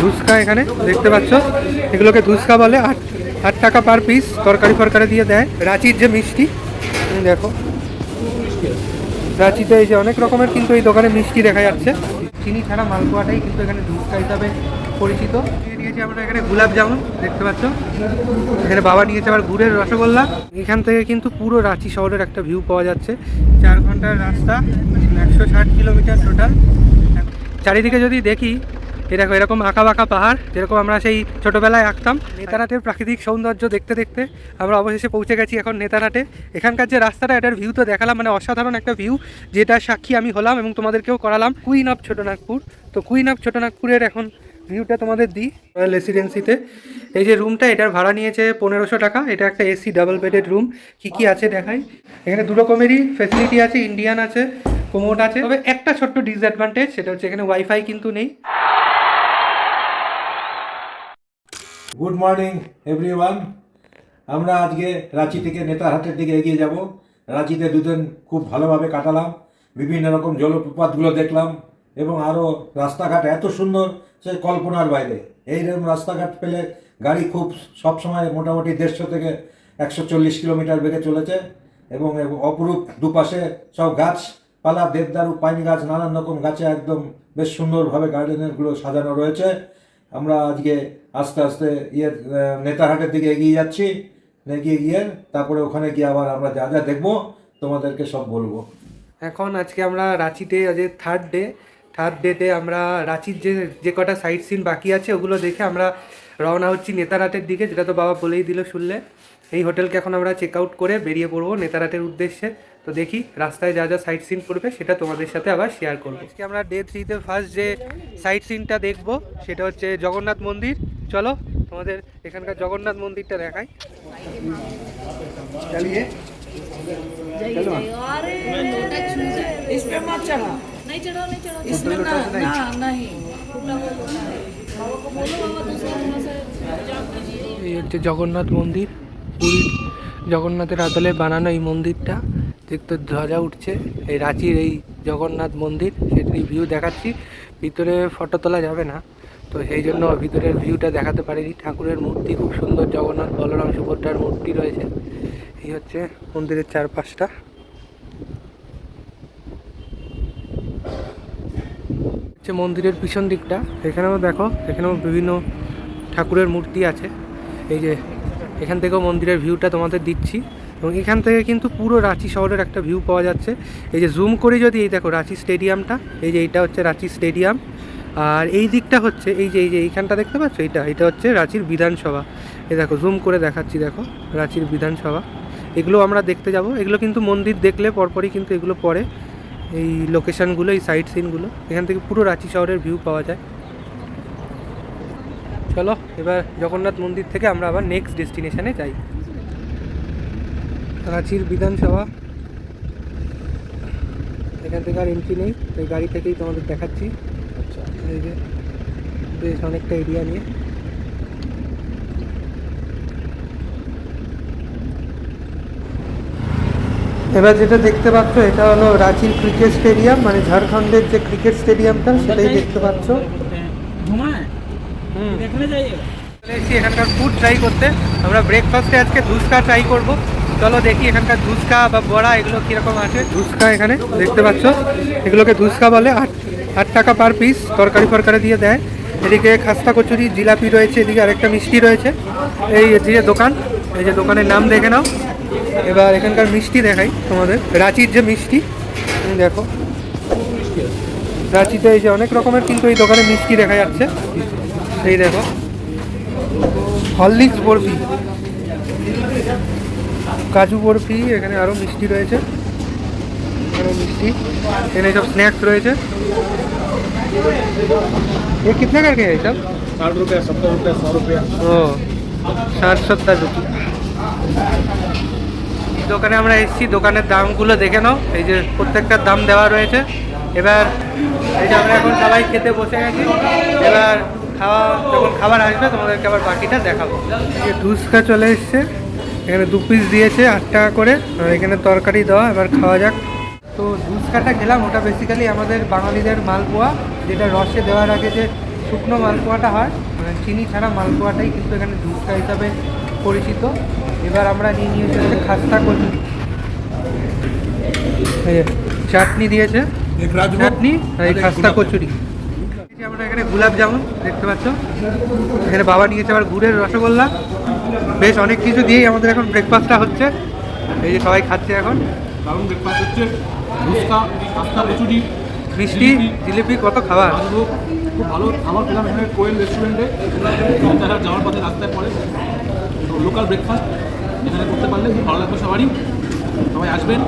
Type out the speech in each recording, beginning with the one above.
ধুসকা এখানে দেখতে পাচ্ছ, এগুলোকে ধুসকা বলে। আট আট টাকা পার পিস তরকারি ফরকারি দিয়ে দেয়। রাঁচির যে মিষ্টি দেখো। রাঁচিতে এই যে অনেক রকমের কিন্তু এই দোকানে মিষ্টি দেখা যাচ্ছে। চিনি ছাড়া মালপোয়াটাই কিন্তু এখানে ধুসকা হিসাবে পরিচিত। নিয়ে নিয়েছি আমরা এখানে গোলাপ জামুন, দেখতে পাচ্ছ। এখানে বাবা নিয়েছে আবার গুড়ের রসগোল্লা। এখান থেকে কিন্তু পুরো রাঁচি শহরের একটা ভিউ পাওয়া যাচ্ছে। চার ঘণ্টার রাস্তা, একশো ষাট কিলোমিটার টোটাল চারিদিকে যদি দেখি এই দেখো, এরকম আঁকা বাঁকা পাহাড়, যেরকম আমরা সেই ছোটোবেলায় আঁকতাম। নেতারহাটের প্রাকৃতিক সৌন্দর্য দেখতে দেখতে আমরা অবশেষে পৌঁছে গেছি এখন নেতারহাটে। এখানকার যে রাস্তাটা, এটার ভিউ তো দেখালাম মানে অসাধারণ একটা ভিউ যেটা সাক্ষী আমি হলাম এবং তোমাদেরকেও করালাম। কুইন অফ ছোটনাগপুর তো কুইন অফ ছোটনাগপুরের এখন ভিউটা তোমাদের দিই রয়্যাল রেসিডেন্সিতে এই যে রুমটা এটার ভাড়া নিয়েছে পনেরোশো টাকা। এটা একটা এসি ডাবল বেডেড রুম কি কি আছে দেখাই? এখানে দু রকমেরই ফেসিলিটি আছে ইন্ডিয়ান আছে কোমোড আছে। তবে একটা ছোট্ট ডিসঅ্যাডভান্টেজ সেটা হচ্ছে এখানে ওয়াইফাই কিন্তু নেই। গুড মর্নিং এভরিওয়ান আমরা আজকে রাঁচি থেকে নেতারহাটের দিকে এগিয়ে যাব। রাঁচিতে দুদিন খুব ভালোভাবে কাটালাম। বিভিন্ন রকম জলপ্রপাতগুলো দেখলাম এবং আরও রাস্তাঘাট এত সুন্দর সে কল্পনার বাইরে। এইরকম রাস্তাঘাট পেলে গাড়ি খুব সব সময় মোটামুটি দেড়শো থেকে একশো চল্লিশ কিলোমিটার বেগে চলেছে এবং অপরূপ দুপাশে সব গাছপালা, দেবদারু, পাইন গাছ, নানান রকম গাছে একদম বেশ সুন্দরভাবে গার্ডেনেরগুলো সাজানো রয়েছে। আমরা আজকে আস্তে আস্তে ইয়ে নেতারহাটের দিকে এগিয়ে যাচ্ছি। এগিয়ে গিয়ে তারপরে ওখানে গিয়ে আবার আমরা যা যা দেখব, তোমাদেরকে সব বলব। এখন আজকে আমরা রাঁচিতে, আজ থার্ড ডে থার্ড ডেতে আমরা রাঁচির যে যে কটা সাইট সিন বাকি আছে, ওগুলো দেখে আমরা রওনা হচ্ছি নেতারাটের দিকে, যেটা তো বাবা বলেই দিল শুনলে। এই হোটেলকে এখন আমরা চেক আউট করে বেরিয়ে পড়ব নেতারাটের উদ্দেশ্যে। তো দেখি রাস্তায় যা যা সাইট সিন করবে সেটা তোমাদের সাথে আবার শেয়ার করব। আজকে আমরা ডে থ্রিতে ফার্স্ট যে সাইট সিনটা দেখব, সেটা হচ্ছে জগন্নাথ মন্দির। চলো তোমাদের এখানকার জগন্নাথ মন্দিরটা দেখাই। এই হচ্ছে জগন্নাথ মন্দির পুরীর জগন্নাথের আদলে বানানো এই মন্দিরটা। দেখতে ধ্বজা উঠছে এই রাঁচির এই জগন্নাথ মন্দির সেটির ভিউ দেখাচ্ছি। ভিতরে ফটো তোলা যাবে না। তো সেই জন্য ভিতরের ভিউটা দেখাতে পারিনি। ঠাকুরের মূর্তি খুব সুন্দর, জগন্নাথ বলরাম সুভদ্রার মূর্তি রয়েছে। এই হচ্ছে মন্দিরের চারপাশটা। হচ্ছে মন্দিরের পিছন দিকটা। এখানেও দেখো, এখানেও বিভিন্ন ঠাকুরের মূর্তি আছে। এই যে, এখান থেকেও মন্দিরের ভিউটা তোমাদের দিচ্ছি। এবং এখান থেকে কিন্তু পুরো রাঁচি শহরের একটা ভিউ পাওয়া যাচ্ছে। এই যে জুম করে যদি এই দেখো, রাঁচি স্টেডিয়ামটা এই যে এইটা হচ্ছে রাঁচি স্টেডিয়াম আর এই দিকটা হচ্ছে, এই যে এই যে, এইখানটা দেখতে পাচ্ছ? এইটা এটা হচ্ছে রাঁচির বিধানসভা। এই দেখো জুম করে দেখাচ্ছি, দেখো, রাঁচির বিধানসভা। এগুলো আমরা দেখতে যাব। এগুলো কিন্তু মন্দির দেখলে পরপরই কিন্তু এগুলো পড়ে। এই লোকেশনগুলো এই সাইট সিনগুলো এখান থেকে পুরো রাঁচি শহরের ভিউ পাওয়া যায়। চলো, এবার জগন্নাথ মন্দির থেকে আমরা আবার নেক্সট ডেস্টিনেশনে যাই। রাঁচির বিধানসভা। এখান থেকে আর এন্ট্রি নেই এই গাড়ি থেকেই তোমাদের দেখাচ্ছি। এই যে বেশ অনেকটা এরিয়া নিয়ে। এবার যেটা দেখতে পাচ্ছ এটা হলো রাঁচির ক্রিকেট স্টেডিয়াম মানে ঝাড়খণ্ডের যে ক্রিকেট স্টেডিয়ামটা সেটাই দেখতে পাচ্ছ। এখানকার ফুড ট্রাই করতে। আমরা ব্রেকফাস্টে আজকে ধুসকা ট্রাই করব। চলো দেখি এখানকার ধুসকা বা বড়া এগুলো কীরকম আছে। ধুসকা এখানে দেখতে পাচ্ছ। এগুলোকে ধুসকা বলে আর আট টাকা পার পিস তরকারি ফরকারি দিয়ে দেয়। এদিকে খাস্তা কচুরি, জিলাপি রয়েছে, এদিকে আরেকটা মিষ্টি রয়েছে। এই যে দোকান, এই যে দোকানের নাম দেখে নাও। এবার এখানকার মিষ্টি দেখাই তোমাদের। রাঁচির যে মিষ্টি তুমি দেখো। রাঁচিতে এই যে অনেক রকমের কিন্তু এই দোকানে মিষ্টি দেখা যাচ্ছে। এই দেখো। হরলিক্স বরফি। কাজু বরফি, এখানে আরও মিষ্টি রয়েছে। এখানে মিষ্টি। এখানে সব স্ন্যাক্স রয়েছে। ये कितने करके है सब ষাট রুপিয়া সত্তর রুপিয়া শো রুপিয়া ও ষাট সত্তর রুপিয়া এই দোকানে আমরা এসেছি দোকানের দামগুলো দেখে নাও এই যে প্রত্যেকটার দাম দেওয়া রয়েছে এবার এই যে আমরা এখন সবাই খেতে বসে গেছি এবার খাওয়া যখন খাবার আসবে তোমাদেরকে আবার বাকিটা দেখাবো এই যে ধুসকা চলে এসছে এখানে দু পিস দিয়েছে আট টাকা করে আর এখানে তরকারি দেওয়া এবার খাওয়া যাক তো ধুসকাটা খেলাম ওটা বেসিক্যালি আমাদের বাঙালিদের মালপোয়া যেটা রসে দেওয়ার আগে যে শুকনো মালপোয়াটা হয় মানে চিনি ছাড়া মালপোয়াটাই কিন্তু এখানে ধুসকা হিসাবে পরিচিত। এবার আমরা নিয়ে নিয়েছি হচ্ছে খাস্তা কচুরি চাটনি দিয়েছে। চাটনি আর এই খাস্তা কচুরি। আমরা এখানে গোলাপ জামুন দেখতে পাচ্ছ। এখানে বাবা নিয়েছে আবার গুড়ের রসগোল্লা। বেশ অনেক কিছু দিয়েই আমাদের এখন ব্রেকফাস্টটা হচ্ছে। এই যে সবাই খাচ্ছে এখন। দারুণ ব্রেকফাস্ট হচ্ছে। ফুচকা পাস্তা কচুরি মিষ্টি জিলিপি কত খাবার? খুব ভালো। খাবার পেলাম এখানে কোয়েল রেস্টুরেন্টে রাস্তাঘাট যাওয়ার পথে রাস্তায় পড়ে। তো লোকাল ব্রেকফাস্ট এখানে করতে পারলে খুব ভালো লাগবে সবারই। সবাই আসবেন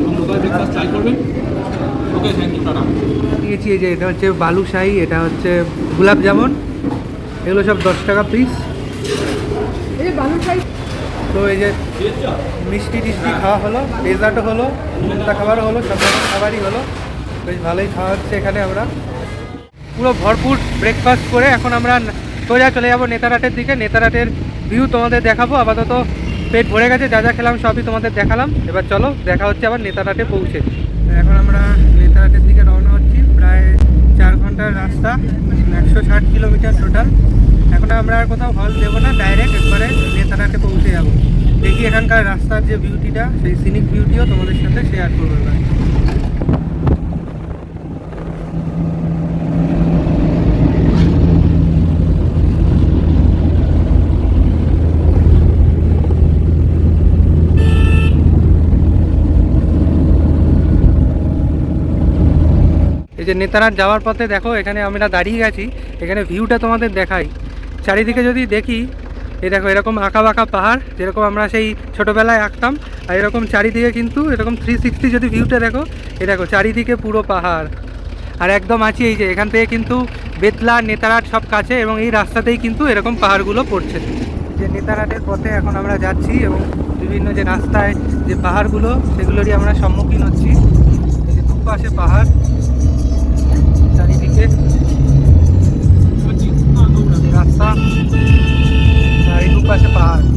এবং লোকাল ব্রেকফাস্ট ট্রাই করবেন। Okay thank you tata. নিয়েছি এই যে এটা হচ্ছে বালুশাহি এটা হচ্ছে গোলাপ জামুন। এগুলো সব দশ টাকা পিস তো এই যে মিষ্টি টিষ্টি খাওয়া হলো ডেজার্টও হলো, মুক্তা খাবারও হলো, সব রকম খাবারই হলো। বেশ ভালোই খাওয়া হচ্ছে এখানে আমরা। পুরো ভরপুর ব্রেকফাস্ট করে এখন আমরা সোজা চলে যাব নেতারাটের দিকে। নেতারাটের ভিউ তোমাদের দেখাবো। আপাতত পেট ভরে গেছে, যা যা খেলাম সবই তোমাদের দেখালাম। এবার চলো, দেখা হচ্ছে আবার নেতারাটে পৌঁছে। এখন আমরা নেতারাটের দিকে রওনা হচ্ছি, প্রায় চার ঘণ্টার রাস্তা, একশো ষাট কিলোমিটার টোটাল এখন আমরা আর কোথাও হল দেবো না ডাইরেক্ট একবারে নেতারাটে পৌঁছে যাব। দেখি এখানকার রাস্তার যে বিউটিটা সেই সিনিক বিউটিও তোমাদের সাথে শেয়ার করব এবার। যে নেতারার যাওয়ার পথে দেখো, এখানে আমরা দাঁড়িয়ে গেছি এখানে ভিউটা তোমাদের দেখাই। চারিদিকে যদি দেখি, এই দেখো, এরকম আঁকা বাঁকা পাহাড়, যেরকম আমরা সেই ছোটোবেলায় আঁকতাম, আর এরকম চারিদিকে কিন্তু এরকম থ্রি সিক্সটি যদি ভিউটা দেখো এই দেখো, চারিদিকে পুরো পাহাড়। আর একদম আছি এই যে, এখান থেকে কিন্তু বেতলা নেতারাট সব কাছে, এবং এই রাস্তাতেই কিন্তু এরকম পাহাড়গুলো পড়ছে। যে নেতারাটের পথে এখন আমরা যাচ্ছি, এবং বিভিন্ন যে রাস্তায় যে পাহাড়গুলো, সেগুলোরই আমরা সম্মুখীন হচ্ছি। এই যে দুপাশে পাহাড়, চারিদিকে। রাস্তা আর এই দুপাশে পাহাড়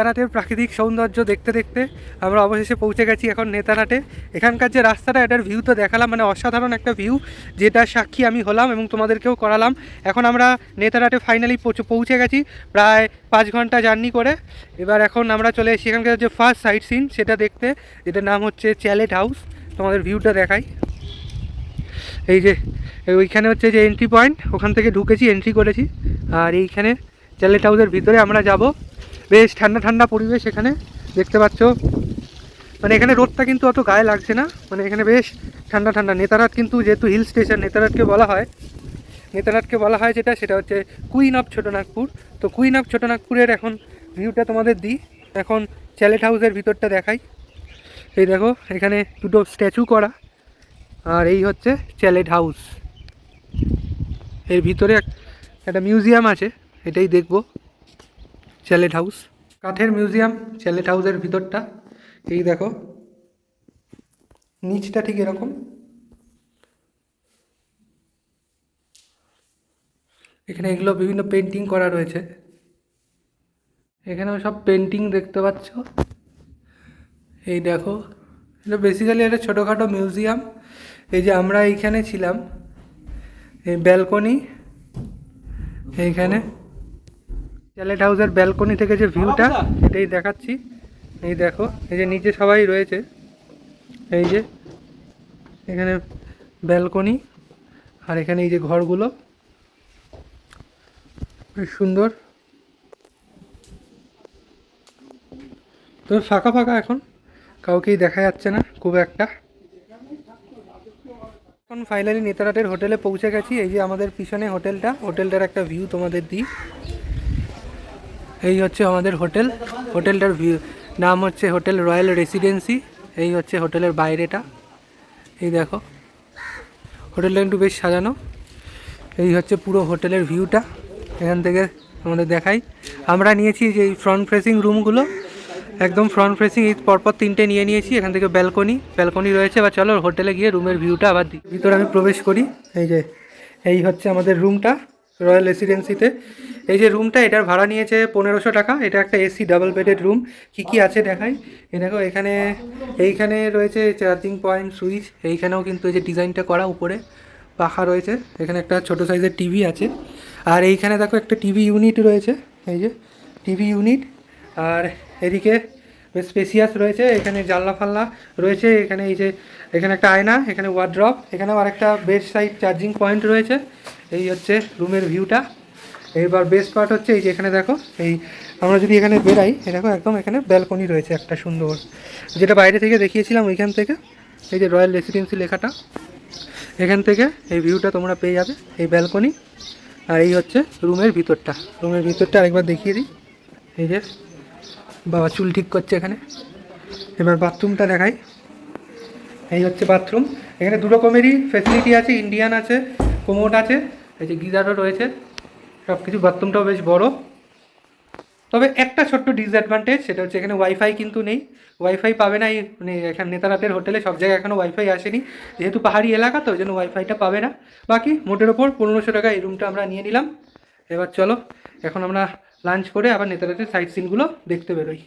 নেতারাটের প্রাকৃতিক সৌন্দর্য দেখতে দেখতে আমরা অবশেষে পৌঁছে গেছি এখন নেতারহাটে। এখানকার যে রাস্তাটা, এটার ভিউ তো দেখালাম মানে অসাধারণ একটা ভিউ যেটা সাক্ষী আমি হলাম এবং তোমাদেরকেও করালাম। এখন আমরা নেতারহাটে ফাইনালি পৌঁছে গেছি প্রায় পাঁচ ঘণ্টা জার্নি করে। এবার এখন আমরা চলে এসেছি এখানকার যে ফার্স্ট সাইট সিন সেটা দেখতে, যেটার নাম হচ্ছে চ্যালেট হাউস তোমাদের ভিউটা দেখাই। এই যে ওইখানে হচ্ছে যে এন্ট্রি পয়েন্ট ওখান থেকে ঢুকেছি এন্ট্রি করেছি। আর এইখানে চ্যালেট হাউসের ভিতরে আমরা যাব। বেশ ঠান্ডা ঠান্ডা পরিবেশ এখানে, দেখতে পাচ্ছ। মানে এখানে রোদটা কিন্তু অত গায়ে লাগছে না। মানে এখানে বেশ ঠান্ডা ঠান্ডা। নেতারাত কিন্তু যেহেতু হিল স্টেশন, নেতারাতকে বলা হয়, নেতারাতকে বলা হয় যেটা, সেটা হচ্ছে কুইন অফ ছোটনাগপুর। তো কুইন অফ ছোটনাগপুরের এখন ভিউটা তোমাদের দিই। এখন চ্যালেট হাউসের ভিতরটা দেখাই। এই দেখো, এখানে দুটো স্ট্যাচু করা। আর এই হচ্ছে চ্যালেট হাউস। এর ভিতরে একটা মিউজিয়াম আছে, এটাই দেখব। Chalet house. কাঠের মিউজিয়াম, চ্যালেট হাউসের ভিতরটা। এই দেখো। নিচটা ঠিক এরকম। এখানে এগুলো বিভিন্ন পেন্টিং করা রয়েছে। এখানেও সব পেন্টিং দেখতে পাচ্ছ। এই দেখো। এটা বেসিক্যালি একটা ছোটোখাটো মিউজিয়াম এই যে আমরা এইখানে ছিলাম। এই ব্যালকনি এইখানে। চ্যালেট হাউসের ব্যালকনি থেকে যে ভিউটা এটাই দেখাচ্ছি। এই দেখো এই যে নিচে সবাই রয়েছে। এই যে এখানে ব্যালকনি আর এখানে এই যে ঘরগুলো। বেশ সুন্দর। তবে ফাঁকা ফাঁকা এখন কাউকেই দেখা যাচ্ছে না খুব একটা। এখন ফাইনালি নেতারাটের হোটেলে পৌঁছে গেছি। এই যে আমাদের পিছনে হোটেলটা হোটেলটার একটা ভিউ তোমাদের দিই। এই হচ্ছে আমাদের হোটেল। হোটেলটার ভিউ নাম হচ্ছে হোটেল রয়্যাল রেসিডেন্সি। এই হচ্ছে হোটেলের বাইরেটা। এই দেখো। হোটেলটা একটু বেশ সাজানো। এই হচ্ছে পুরো হোটেলের ভিউটা এখান থেকে আমাদের দেখাই। আমরা নিয়েছি যে এই ফ্রন্ট ফেসিং রুমগুলো একদম ফ্রন্ট ফেসিং এই পরপর তিনটে নিয়ে নিয়েছি। এখান থেকে ব্যালকনি ব্যালকনি রয়েছে। বা চলো হোটেলে গিয়ে রুমের ভিউটা আবার দিই ভিতরে আমি প্রবেশ করি। এই যে, এই হচ্ছে আমাদের রুমটা রয়্যাল রেসিডেন্সিতে। এই যে রুমটা এটার ভাড়া নিয়েছে পনেরোশো টাকা। এটা একটা এসি ডাবল বেডেড রুম কী কী আছে দেখাই? এ দেখো, এখানে, এইখানে রয়েছে চার্জিং পয়েন্ট সুইচ এইখানেও কিন্তু এই যে ডিজাইনটা করা উপরে পাখা রয়েছে। এখানে একটা ছোট সাইজের টিভি আছে। আর এইখানে দেখো, একটা টিভি ইউনিট রয়েছে। এই যে টিভি ইউনিট আর এদিকে বেশ স্পেসিয়াস রয়েছে। এখানে জানলা ফাল্লা রয়েছে। এখানে এই যে, এখানে একটা আয়না, এখানে ওয়ার্ড্রপ এখানেও আরেকটা বেস্ট সাইড চার্জিং পয়েন্ট রয়েছে। এই হচ্ছে রুমের ভিউটা। এবার বেস্ট পার্ট হচ্ছে এই যে এখানে দেখো, এই আমরা যদি এখানে বেরাই দেখো একদম এখানে ব্যালকনি রয়েছে একটা সুন্দর। যেটা বাইরে থেকে দেখিয়েছিলাম ওইখান থেকে, এই যে রয়্যাল রেসিডেন্সি লেখাটা, এখান থেকে এই ভিউটা তোমরা পেয়ে যাবে, এই ব্যালকনি আর এই হচ্ছে রুমের ভিতরটা রুমের ভিতরটা আরেকবার দেখিয়ে দিই। এই যে বাবা চুল ঠিক করছে এখানে। এবার বাথরুমটা দেখাই। এই হচ্ছে বাথরুম, এখানে দু রকমেরই ফেসিলিটি আছে ইন্ডিয়ান আছে কোমোট আছে। এই যে গিজারও রয়েছে সব কিছু বাথরুমটাও বেশ বড়। তবে একটা ছোট্ট ডিসঅ্যাডভান্টেজ সেটা হচ্ছে এখানে ওয়াইফাই কিন্তু নেই। ওয়াইফাই পাবে না এই মানে এখানে নেতারাতের হোটেলে, সব জায়গায় এখনও ওয়াইফাই আসেনি। যেহেতু পাহাড়ি এলাকা, তো ওই জন্য ওয়াইফাইটা পাবে না। বাকি মোটের ওপর পনেরোশো টাকা এই রুমটা আমরা নিয়ে নিলাম। এবার চলো, এখন আমরা লাঞ্চ করে আবার নেতারাতের সাইট সিনগুলো দেখতে বেরোই।